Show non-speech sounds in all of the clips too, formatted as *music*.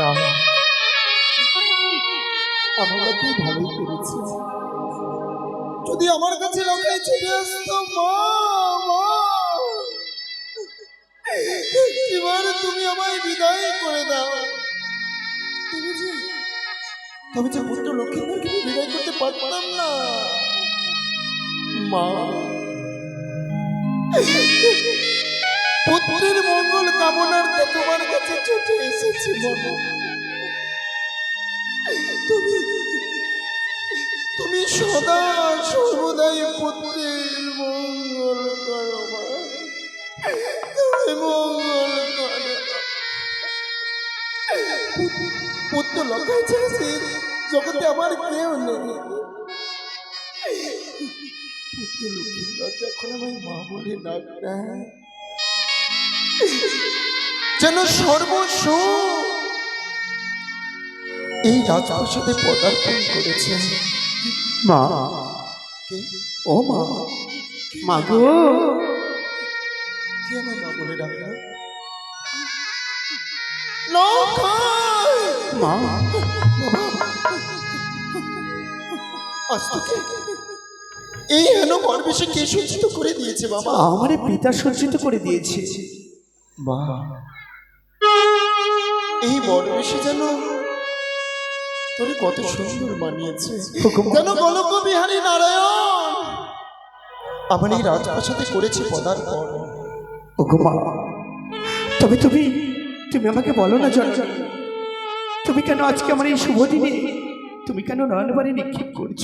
না আমরা ভালোই করেছি যদি আমার কাছে লোকে চলে আসতো, মা এবার তুমি আমায় বিদায় করে দাও। তুমি যে তবে যে পুত্র লক্ষ্মীদেরকে বিদায় করতে পারতাম না। মা। পুত্রের মঙ্গল কামনার্থে তোমার কাছে ছুটে এসেছি বাবা তুমি তুমি সদা সর্বদাই পুত্রের মঙ্গল করো তুমি মঙ্গল পুত্র লক্ষায় ছেড়েছি, জগতে আমার কেউ নেই। পুত্র লক্ষ্মীর এখন আমায় মা বলে ডাক দেয় যেন সর্বস্ব এই রাজপ্রাসাদে পদার্পণ করেছে মা। কে? ও মা। মা গো। কে আমার মা বলে ডাকলো? মা। এই হেন পরবেশে কে সূচিত করে দিয়েছে বাবা? আমারে পিতা সজ্জিত করে দিয়েছে। বা এই বরবেশে যেন তোরে কত সুন্দর মানিয়েছে। যেন গোলক বিহারী নারায়ণ। আমার এই রাজপ্রাসাদে করেছে পদার্পণ। মা তবে তুমি তুমি আমাকে বলো না জন তুমি কেন আজকে আমার এই শুভ দিনে তুমি কেন নয়নবারে নিক্ষেপ করছ?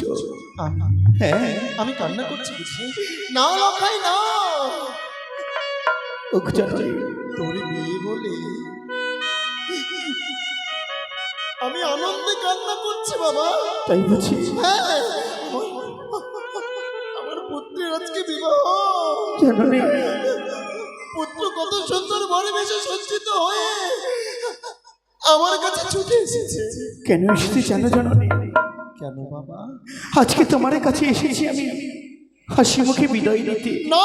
হ্যাঁ? আমি কান্না করছি না লখাই না জননী তোর বিয়ে বলে। আমি আনন্দে কান্না করছি বাবা। তাই বুঝি হ্যাঁ। আমার পুত্রের আজকে বিবাহ। জননী পুত্র কত সুন্দর বরে বেশে সজ্জিত হয়ে আমার কাছে ছুটে এসেছে। কেন এসেছি জানো জননী? কেন বাবা? আজকে তোমার কাছে এসেছি আমি হাসি মুখে বিদায় নিতে। না।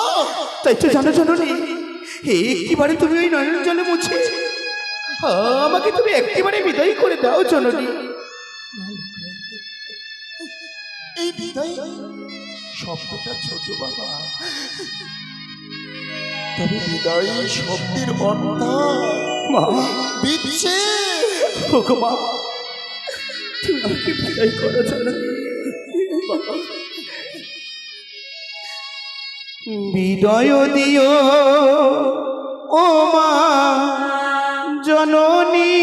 তাই তো জানো জননী? একটিবারে তুমি ওই নয়ন জলে মুছে। আমাকে তুমি একটিবারে বিদায় করে দাও জননী। এই বিদায় শব্দটা ছোট বাবা। তবে বিদায় শব্দের অর্থ মা। বিচ্ছে। মা তুমি আমাকে বিদায় করো জননী। বিদয় দিও ও মা জননী।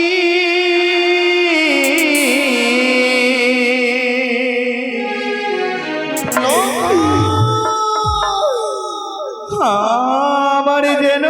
আবার যেন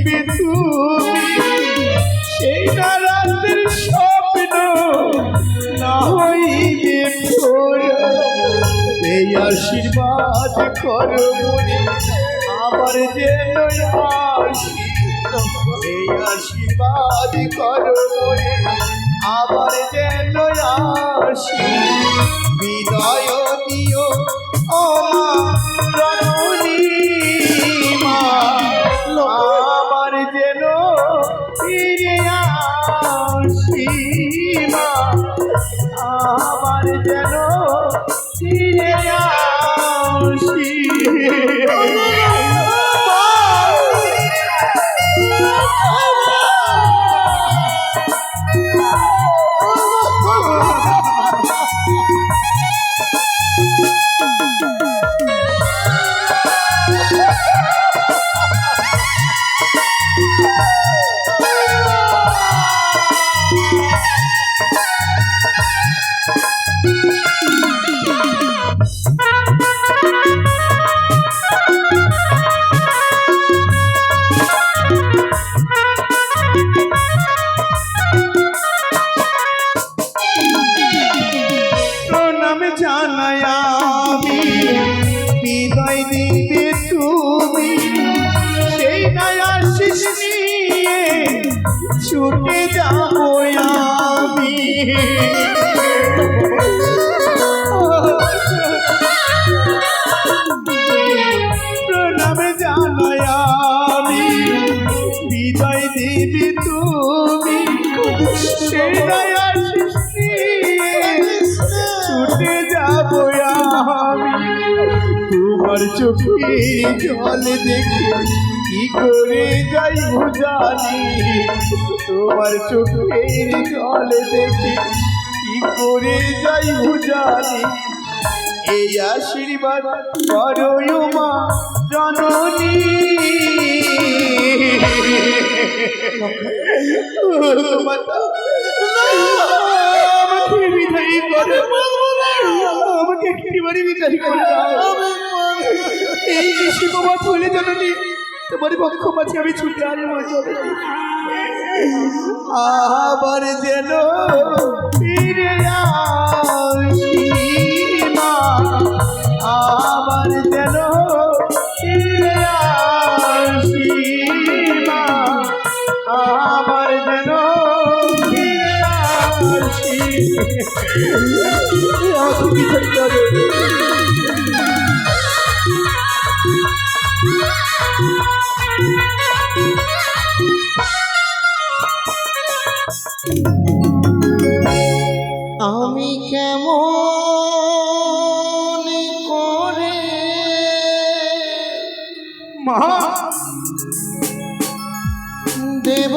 দেখবে তুমি, সেই না রাতের স্বপ্ন না হইবে এই আশীর্বাদ করো মনে আমার যেন আশীর্বাদ। করো মনে আমার যেন বিদায় দিও ও Yeah. *laughs* ছুটে যাব আমি। প্রণাম জানাই আমি। বিদায় দিবি তুমি। নয়া শিষ ছুটে যাব আমি। তোমার চোখে জল দেখে। কি করে যাই জানি তোমার চোখের জল দেখে কি করে যাই জানি এই আশীর্বাদ করো মা জননী। মাতা আমাকে বিদায় করে আমাকে একেবারে বিদায় করে দাও। এই বাবা চলে জননী তোমার পক্ষ মাঝে আমি ছুটে আসব আবার যেন ফিরে মা, আবার যেন ফিরে মা, আবার যেন ফিরে আসি। দেব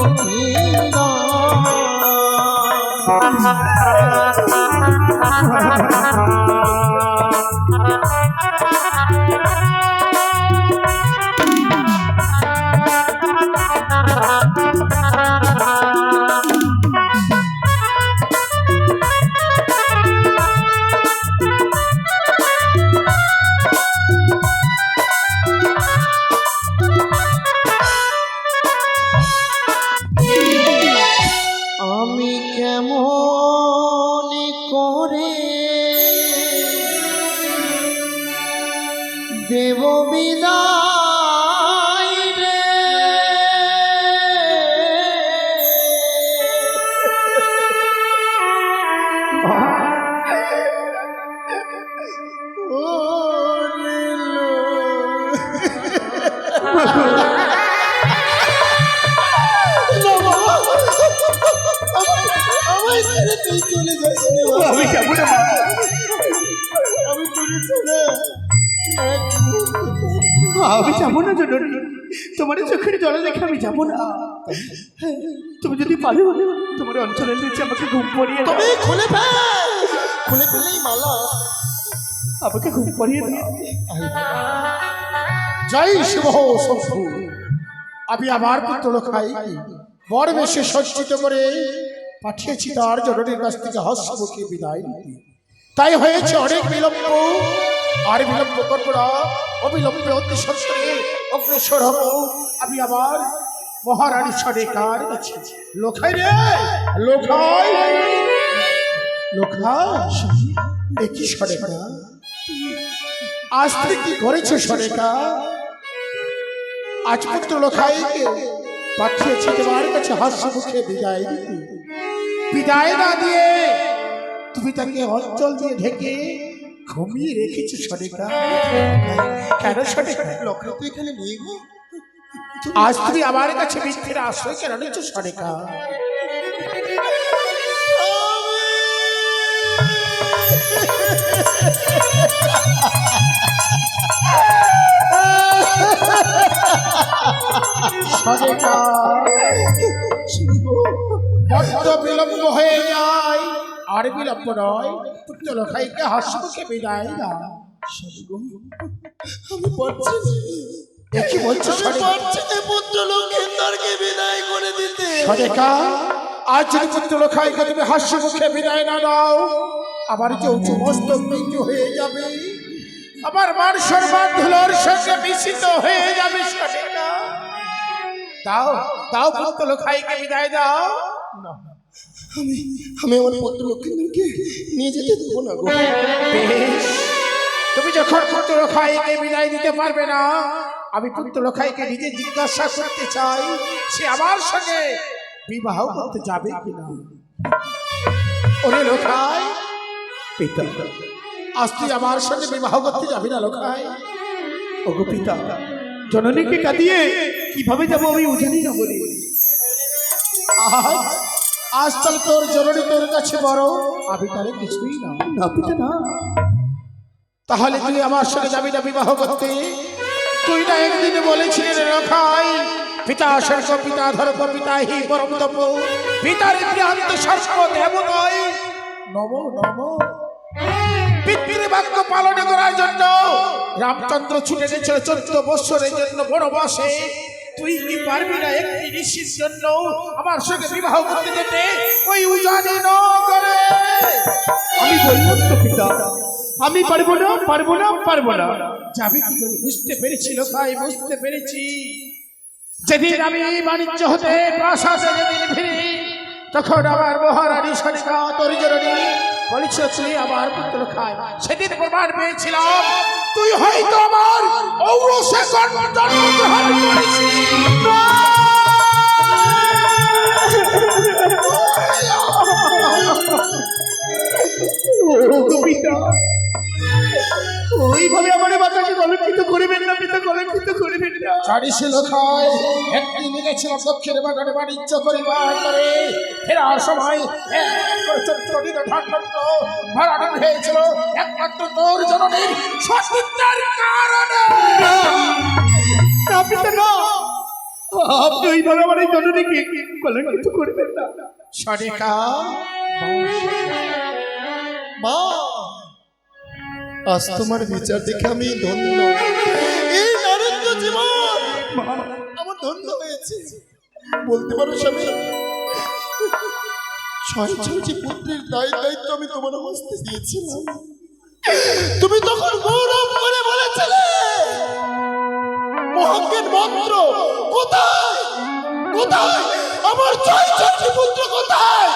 ওরে লক্ষ্মীরা দেব বিদায় আমি যাব না জননী। তোমার চোখের জলে দেখে আমি যাব না। তুমি যদি পারো তোমার অঞ্চলের নিচে আমাকে ঘুম পড়িয়ে তবে খুলে খুলে ফেলেই মালা। আমাকে ঘুম পড়িয়ে জয় শিব শম্ভু। আমি আমার পুত্র খাই বড় বেশি সজ্জিত করে পাঠিয়েছি তার জননীর কাছ থেকে হস্তমুখী বিদায় নিতে। তাই হয়েছে অনেক বিলম্ব। আর করব না, অবিলম্বে অতি সত্তরে অগ্রসর হব। আমি আবার মহারানী সরেকার কাছে। লোখাই রে লোখাই লোখা একই সরেকা আজ থেকে কি করেছ সরেকা আজ পুত্র লোখাইকে পাঠিয়েছি তোমার কাছে হাস্য মুখে বিদায় দিতে। বিদায় না দিয়ে তুমি তাকে অঞ্চল দিয়ে ঢেকে ঘুমিয়ে রেখেছো সরেকা কেন সরেকা লক্ষ্য তুই এখানে নেই গো আজ তুমি আমার কাছে মিথ্যের আশ্রয় কেন নিচ্ছ সরেকা সরেকা বড্ড বিলম্ব হয়ে যায় আর বিলম্ব নয় পুত্র লোখাইকে হাসমুখে বিদায় না? আমি পারছি দেখি বলছো আমি পারছি না পুত্র বিদায় করে দিতে। সরেকা আজ যদি পুত্র লোখাইকে তুমি হাস্য মুখে বিদায় না দাও আমার যে উঁচু মস্তক নিচু হয়ে যাবে আমার মান সম্মান ধুলোর সঙ্গে মিশ্রিত হয়ে যাবে সরেকা দাও দাও পুত্র লোখাইকে বিদায় দাও। আমি আমি আমার পুত্র লক্ষেন্দ্রকে নিয়ে যেতে দেবো না গো। বেশ তুমি যখন পুত্র লোখাইকে বিদায় দিতে পারবে না, আমি পুত্র লোখাইকে নিজে জিজ্ঞাসা করতে চাই, সে আমার সঙ্গে বিবাহ করতে যাবে কিনা? ওরে লোখাই পিতা, আজ তুই আমার সঙ্গে বিবাহ করতে যাবি না লোখাই ওগো পিতা, জননীকে কাঁদিয়ে কীভাবে যাব আমি উজানি না বলি আজ আজ তাহলে তোর জরুরি তোর কাছে বড়। আমি তাহলে কিছুই না। না। তাহলে তুই আমার সঙ্গে যাবি না বিবাহ করতে? তুই না একদিন বলেছিলি রে রখাই পিতা স্বর্গ পিতা ধর্ম পিতা হি পরম তপ। পিতার গৃহান্ত সর্ব দেব নয়। নম নম। পিতৃ বাক্য পালন করার জন্য রামচন্দ্র ছুটে গেছিল চোদ্দ বৎসরের জন্য বনবাসে। তুই কি পারবি না একটি ঋষির জন্য আমার সঙ্গে বিবাহ করতে যেতে? ওই উজানি নগরে। আমি বললাম তো পিতা আমি পারব না পারব না পারব না। যাবে কি করে? বুঝতে পেরেছিল তাই বুঝতে পেরেছি। যেদিন আমি বাণিজ্য হতে প্রাসাদে যেদিন ফিরি তখন আমার মহারানী সনিকা তরিজরণী বলেছ তুই আমার পুত্র খায়। সেদিন প্রমাণ পেয়েছিলাম। তুই হয়তো আমার ঔরসে জন্মগ্রহণ করেছিস। ওইভাবে আমার মাতাকে কলঙ্কিত করবেন না পিতা কলঙ্কিত করবেন না। চারিশে লোকায় একদিন গেছিলাম দক্ষিণ বাগানে বাণিজ্য করিবার করে ফেরার সময় এক করে চরিত্র ধারণত হয়েছিল। একমাত্র তোর জননীর সতীত্বের কারণে। না পিতা না। আপনি ওইভাবে আমার এই জননীকে কলঙ্কিত করবেন না। সনিকা মা আজ তোমার বিচার দেখে আমি ধন্য। এই নারীত্ব জীবন আমার ধন্য হয়েছে। বলতে পারো স্বামী, ছয় ছয়টি পুত্রের দায় দায়িত্ব আমি তোমার হস্তে দিয়েছিলাম। তুমি তখন গৌরব করে বলেছিলে, মহাজ্ঞান মন্ত্র, কোথায়? কোথায়? আমার ছয় ছয়টি পুত্র কোথায়?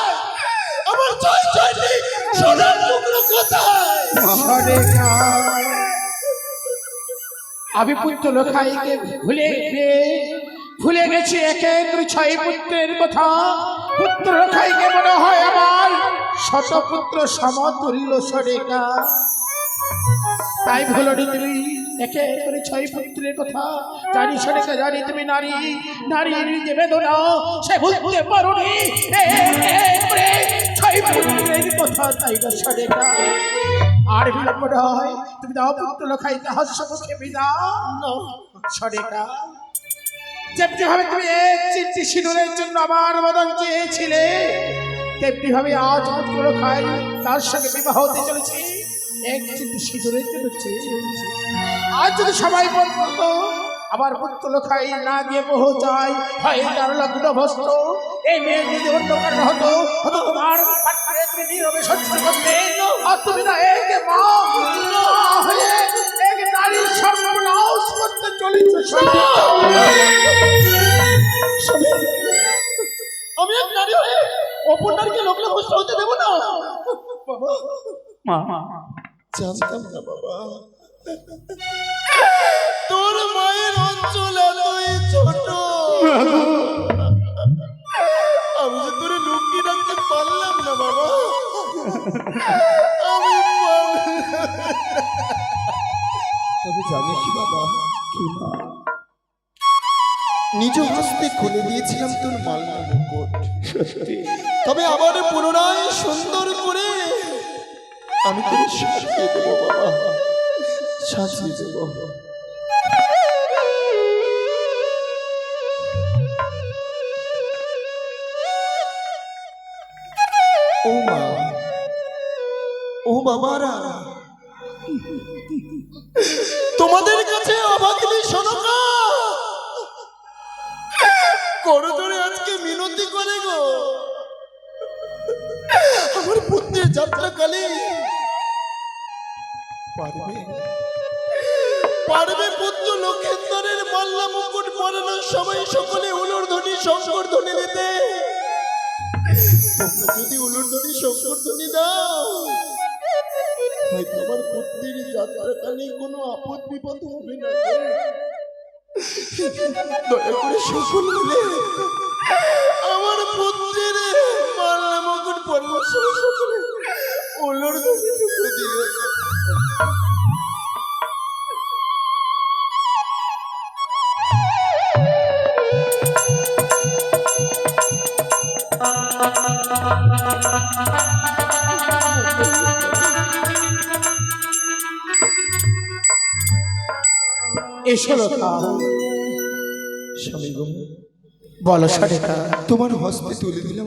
আমার ছয় ছয়টি আমি পুত্র লোখাইকে ভুলে ভুলে গেছি একে ছয় পুত্রের কথা। পুত্র লোখাইকে মনে হয় আমার শতপুত্র সমতুল্য সরেকা তাই ভুলো তুমি। একে করে ছয় পুত্রের কথা। জানি সরেকা জানি তুমি নারী। নারীর যে বেদনা সে পারোনি। একেবারে ছয় পুত্রের কথা তাই না সরেকা আর বিলম্ব নয় তুমি দাও পুত্র লোখাইতে হাস্য মুখে বিদাও যেমনি ভাবে তুমি এক চিঠি সিঁদুরের জন্য আমার মদন চেয়েছিলে, তেমনি ভাবে আজ পুত্র লোখাই তার সঙ্গে বিবাহ হতে চলেছে। এক চিঠি সিঁদুরের জন্য চেয়ে রেখেছি। আজ যদি সবাই পর্যন্ত আমার পুত্র লোখাই না গিয়ে পৌঁছায়, হয় তার লগ্ন ভস্ত, এই মেয়ে যদি অন্য হতো তোমার নীরবে সহ্য করতে। আর তুমি না মা মা হয়ে এক নারীর করতে চলেছ আমি এক নারী হয়ে অপর দেবো না। বাবা জানতাম না বাবা তোর মায়ের অঞ্চল এতই ছোট। আমি যে তোরে লুকিয়ে রাখতে পারলাম না বাবা। আমি তবে জানিস বাবা কি মা? নিজ হস্তে খুলে দিয়েছিলাম তোর মালনা মুকুট। তবে ও মা, ও বাবারা। তোমাদের কাছে অবাক নেই শোনকা করজোরে আজকে মিনতি করে গো। আমার পুত্রের যাত্রাকালে পারবে? পারবে পুত্র লক্ষেন্দরের মাল্লা মুকুট পরানোর সময় সকলে উলুর ধ্বনি, শঙ্কর ধ্বনি দিতে। যদি শঙ্কর ধ্বনি দাও। হয়তো আমার পুত্রের যাত্রাকালে কোনো আপদ বিপদ হবে না দয়া করে সকল মিলে আমার পুত্রের মাল্লা মুকুট পরামর্শ সকলে টুকরো দিও। এসো লোকা স্বামী বলো সরেকা। তোমার হস্তে তুলে দিলাম